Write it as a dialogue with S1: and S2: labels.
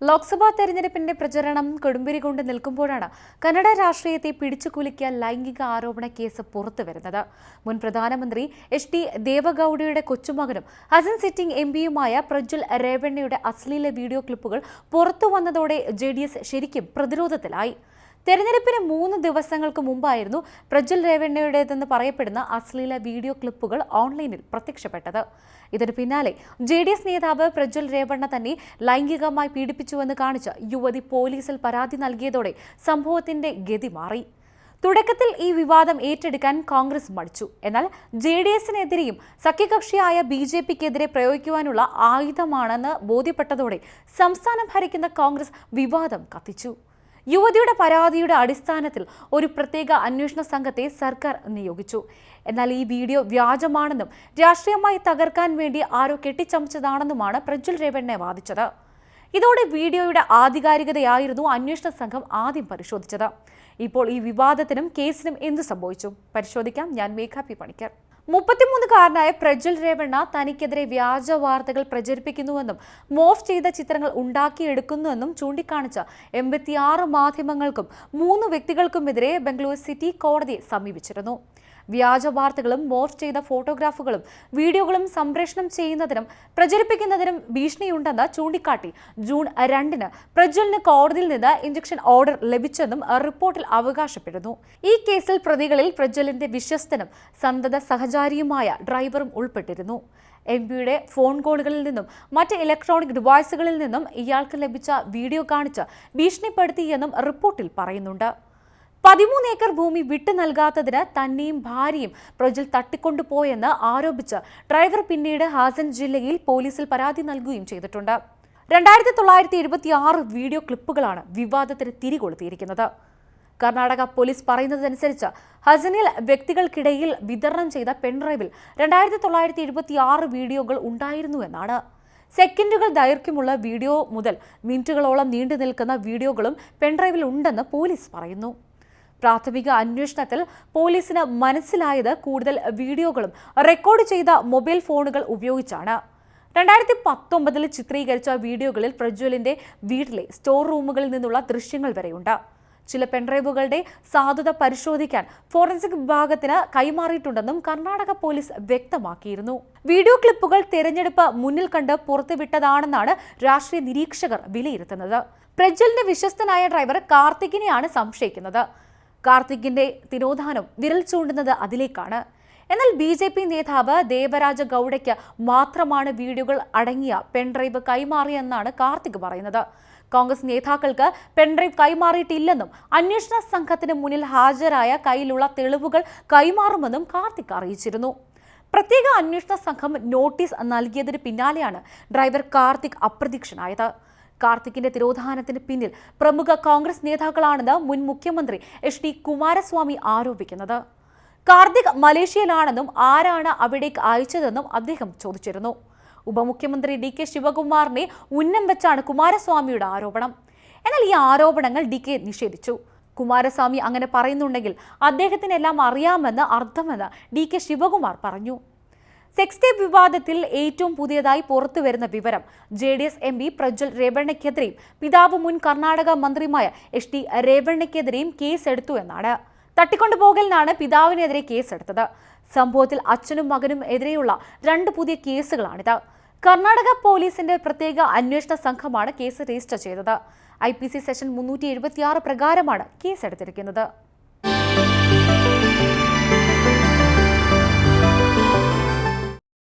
S1: ലോക്സഭാ തെരഞ്ഞെടുപ്പിന്റെ പ്രചരണം കൊടുമ്പിരി കൊണ്ട് നിൽക്കുമ്പോഴാണ് കന്നഡ രാഷ്ട്രീയത്തെ പിടിച്ചുകുലുക്കിയ ലൈംഗിക ആരോപണ കേസ് പുറത്തുവരുന്നത് മുൻ പ്രധാനമന്ത്രി എച്ച് ഡി ദേവഗൌഡയുടെ കൊച്ചുമകനും ഹസൻ സിറ്റിംഗ് എം പിയുമായ പ്രജ്വൽ രേവണ്ണയുടെ അശ്ലീല വീഡിയോ ക്ലിപ്പുകൾ പുറത്തു വന്നതോടെ എസ് ശരിക്കും പ്രതിരോധത്തിലായി. തെരഞ്ഞെടുപ്പിന് മൂന്ന് ദിവസങ്ങൾക്ക് മുമ്പായിരുന്നു പ്രജ്വൽ രേവണ്ണയുടേതെന്ന് പറയപ്പെടുന്ന അശ്ലീല വീഡിയോ ക്ലിപ്പുകൾ ഓൺലൈനിൽ പ്രത്യക്ഷപ്പെട്ടത്. ഇതിന് പിന്നാലെ ജെ ഡി എസ് നേതാവ് പ്രജ്വൽ രേവണ്ണ തന്നെ ലൈംഗികമായി പീഡിപ്പിച്ചുവെന്ന് കാണിച്ച് യുവതി പോലീസിൽ പരാതി നൽകിയതോടെ സംഭവത്തിന്റെ ഗതി മാറി. തുടക്കത്തിൽ ഈ വിവാദം ഏറ്റെടുക്കാൻ കോൺഗ്രസ് മടിച്ചു. എന്നാൽ ജെ ഡി എസിനെതിരെയും സഖ്യകക്ഷിയായ ബി ജെ പിക്കെതിരെ പ്രയോഗിക്കുവാനുള്ള ആയുധമാണെന്ന് ബോധ്യപ്പെട്ടതോടെ സംസ്ഥാനം ഭരിക്കുന്ന കോൺഗ്രസ് വിവാദം കത്തിച്ചു. യുവതിയുടെ പരാതിയുടെ അടിസ്ഥാനത്തിൽ ഒരു പ്രത്യേക അന്വേഷണ സംഘത്തെ സർക്കാർ നിയോഗിച്ചു. എന്നാൽ ഈ വീഡിയോ വ്യാജമാണെന്നും രാഷ്ട്രീയമായി തകർക്കാൻ വേണ്ടി ആരോ കെട്ടിച്ചമച്ചതാണെന്നുമാണ് പ്രജ്വൽ രേവണ്ണെ വാദിച്ചത്. ഇതോടെ വീഡിയോയുടെ ആധികാരികതയായിരുന്നു അന്വേഷണ സംഘം ആദ്യം പരിശോധിച്ചത്. ഇപ്പോൾ ഈ വിവാദത്തിനും കേസിനും എന്ത് സംഭവിച്ചു? പരിശോധിക്കാം. ഞാൻ മേഘാപി പണിക്കർ. മുപ്പത്തിമൂന്നുകാരനായ പ്രജ്വൽ രേവണ്ണ തനിക്കെതിരെ വ്യാജ വാർത്തകൾ പ്രചരിപ്പിക്കുന്നുവെന്നും മോഫ് ചെയ്ത ചിത്രങ്ങൾ ഉണ്ടാക്കിയെടുക്കുന്നുവെന്നും ചൂണ്ടിക്കാണിച്ച എൺപത്തിയാറ് മാധ്യമങ്ങൾക്കും മൂന്ന് വ്യക്തികൾക്കുമെതിരെ ബംഗളൂരു സിറ്റി കോടതിയെ സമീപിച്ചിരുന്നു. വ്യാജ വാർത്തകളും മോർഫ് ചെയ്ത ഫോട്ടോഗ്രാഫുകളും വീഡിയോകളും സംപ്രേഷണം ചെയ്യുന്നതിനും പ്രചരിപ്പിക്കുന്നതിനും ഭീഷണിയുണ്ടെന്ന് ചൂണ്ടിക്കാട്ടി ജൂൺ രണ്ടിന് പ്രജ്വലിന് കോടതിയിൽ നിന്ന് ഇഞ്ചക്ഷൻ ഓർഡർ ലഭിച്ചെന്നും റിപ്പോർട്ടിൽ അവകാശപ്പെടുന്നു. ഈ കേസിൽ പ്രതികളിൽ പ്രജ്വലിന്റെ വിശ്വസ്തനും സന്തത സഹചാരിയുമായ ഡ്രൈവറും ഉൾപ്പെട്ടിരുന്നു. എം പിയുടെ ഫോൺ കോളുകളിൽ നിന്നും മറ്റ് ഇലക്ട്രോണിക് ഡിവൈസുകളിൽ നിന്നും ഇയാൾക്ക് ലഭിച്ച വീഡിയോ കാണിച്ച് ഭീഷണിപ്പെടുത്തിയെന്നും റിപ്പോർട്ടിൽ പറയുന്നുണ്ട്. പതിമൂന്ന് ഏക്കർ ഭൂമി വിട്ടു നൽകാത്തതിന് തന്നെയും ഭാര്യയും പ്രജിൽ തട്ടിക്കൊണ്ടുപോയെന്ന് ആരോപിച്ച് ഡ്രൈവർ പിന്നീട് ഹാസൻ ജില്ലയിൽ പോലീസിൽ പരാതി നൽകുകയും ചെയ്തിട്ടുണ്ട്. രണ്ടായിരത്തി തൊള്ളായിരത്തി ഇരുപത്തി ആറ് വീഡിയോ ക്ലിപ്പുകളാണ് വിവാദത്തിന് തിരികൊളുത്തിയിരിക്കുന്നത്. കർണാടക പോലീസ് പറയുന്നതനുസരിച്ച് ഹസനിൽ വ്യക്തികൾക്കിടയിൽ വിതരണം ചെയ്ത പെൺഡ്രൈവിൽ രണ്ടായിരത്തി തൊള്ളായിരത്തി എഴുപത്തി ആറ് വീഡിയോകൾ ഉണ്ടായിരുന്നുവെന്നാണ് സെക്കൻഡുകൾ ദൈർഘ്യമുള്ള വീഡിയോ മുതൽ മിനിറ്റുകളോളം നീണ്ടു നിൽക്കുന്ന വീഡിയോകളും പെൺഡ്രൈവിൽ ഉണ്ടെന്ന് പോലീസ് പറയുന്നു. പ്രാഥമിക അന്വേഷണത്തിൽ പോലീസിന് മനസ്സിലായത് കൂടുതൽ വീഡിയോകളും റെക്കോർഡ് ചെയ്ത മൊബൈൽ ഫോണുകൾ ഉപയോഗിച്ചാണ്. രണ്ടായിരത്തി പത്തൊമ്പതിൽ ചിത്രീകരിച്ച വീഡിയോകളിൽ പ്രജ്വലിന്റെ വീട്ടിലെ സ്റ്റോർ റൂമുകളിൽ നിന്നുള്ള ദൃശ്യങ്ങൾ വരെയുണ്ട്. ചില പെൺഡ്രൈവുകളുടെ സാധുത പരിശോധിക്കാൻ ഫോറൻസിക് വിഭാഗത്തിന് കൈമാറിയിട്ടുണ്ടെന്നും കർണാടക പോലീസ് വ്യക്തമാക്കിയിരുന്നു. വീഡിയോ ക്ലിപ്പുകൾ തെരഞ്ഞെടുപ്പ് മുന്നിൽ കണ്ട് പുറത്തുവിട്ടതാണെന്നാണ് രാഷ്ട്രീയ നിരീക്ഷകർ വിലയിരുത്തുന്നത്. പ്രജ്വലിന്റെ വിശ്വസ്തനായ ഡ്രൈവർ കാർത്തികിനെയാണ് സംശയിക്കുന്നത്. കാർത്തികിന്റെ തിരോധാനം വിരൽ ചൂണ്ടുന്നത് അതിലേക്കാണ്. എന്നാൽ ബി ജെ പി നേതാവ് ദേവരാജ ഗൌഡയ്ക്ക് മാത്രമാണ് വീഡിയോകൾ അടങ്ങിയ പെൺഡ്രൈവ് കൈമാറിയെന്നാണ് കാർത്തിക് പറയുന്നത്. കോൺഗ്രസ് നേതാക്കൾക്ക് പെൺഡ്രൈവ് കൈമാറിയിട്ടില്ലെന്നും അന്വേഷണ സംഘത്തിന് മുന്നിൽ ഹാജരായ കയ്യിലുള്ള തെളിവുകൾ കൈമാറുമെന്നും കാർത്തിക് അറിയിച്ചിരുന്നു. പ്രത്യേക അന്വേഷണ സംഘം നോട്ടീസ് നൽകിയതിന് പിന്നാലെയാണ് ഡ്രൈവർ കാർത്തിക് അപ്രത്യക്ഷനായത് കാർത്തിക്കിന്റെ തിരോധാനത്തിന് പിന്നിൽ പ്രമുഖ കോൺഗ്രസ് നേതാക്കളാണെന്ന് മുൻ മുഖ്യമന്ത്രി എച്ച് ഡി കുമാരസ്വാമി ആരോപിക്കുന്നത്. കാർത്തിക് മലേഷ്യയിലാണെന്നും ആരാണ് അവിടേക്ക് അയച്ചതെന്നും അദ്ദേഹം ചോദിച്ചിരുന്നു. ഉപമുഖ്യമന്ത്രി ഡി കെ ശിവകുമാറിനെ ഉന്നം വെച്ചാണ് കുമാരസ്വാമിയുടെ ആരോപണം. എന്നാൽ ഈ ആരോപണങ്ങൾ ഡി കെ നിഷേധിച്ചു. കുമാരസ്വാമി അങ്ങനെ പറയുന്നുണ്ടെങ്കിൽ അദ്ദേഹത്തിനെല്ലാം അറിയാമെന്ന് അർത്ഥമെന്ന് ഡി കെ ശിവകുമാർ പറഞ്ഞു. സെക്സ് ടേപ്പ് വിവാദത്തിൽ ഏറ്റവും പുതിയതായി പുറത്തു വരുന്ന വിവരം J D S M P Prajwal രേവണ്ണയ്ക്കെതിരെയും പിതാവ് മുൻ കർണാടക മന്ത്രിയുമായ എച്ച് ടി രേവണ്ണയ്ക്കെതിരെയും കേസെടുത്തു എന്നാണ്. തട്ടിക്കൊണ്ടുപോകലിനാണ് പിതാവിനെതിരെ കേസെടുത്തത്. സംഭവത്തിൽ അച്ഛനും മകനും എതിരെയുള്ള രണ്ട് പുതിയ കേസുകളാണിത്. കർണാടക പോലീസിന്റെ പ്രത്യേക അന്വേഷണ സംഘമാണ് കേസ് രജിസ്റ്റർ ചെയ്തത്. ഐ പി സി സെഷൻ മുന്നൂറ്റി എഴുപത്തിയാറ് പ്രകാരമാണ് കേസെടുത്തിരിക്കുന്നത്.